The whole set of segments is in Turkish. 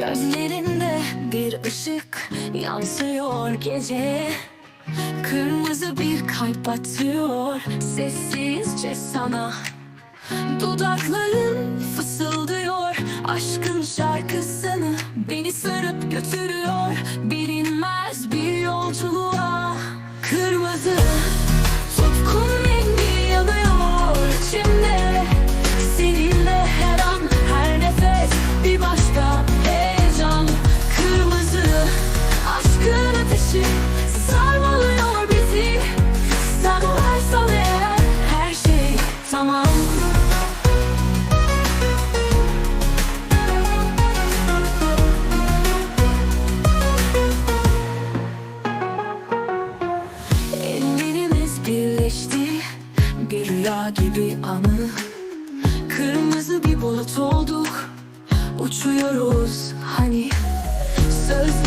Gözlerinde bir ışık yansıyor gece. Kırmızı bir kalp atıyor sessizce sana. Dudakların fısıldıyor aşkın şarkısını Beni sarıp götürüyor rüya gibi anı. Kırmızı bir bulut olduk. Uçuyoruz hani. Sözlerin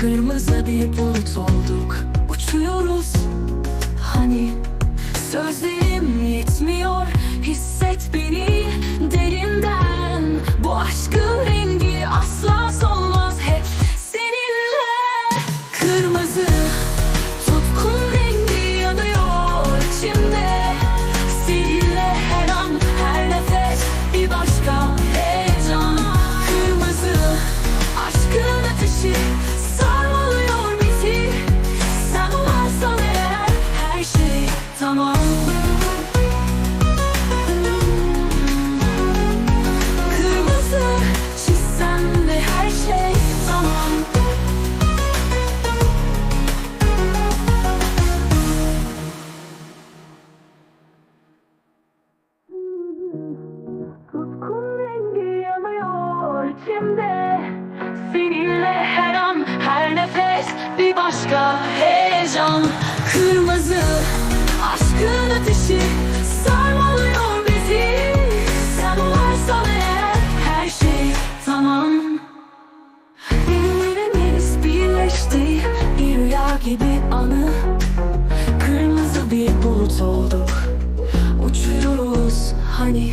Kırmızı bir bulut olduk. Uçuyoruz. Hani Sözlerim yetmiyor. Hisset beni derinden içimde Seninle her an her nefes bir başka heyecan. Kırmızı aşkın ateşi sarmalıyor bizi. Sen varsan eğer her şey tamam. Ellerimiz birleşti bir rüya gibi anı. Kırmızı bir bulut olduk. Uçuyoruz hani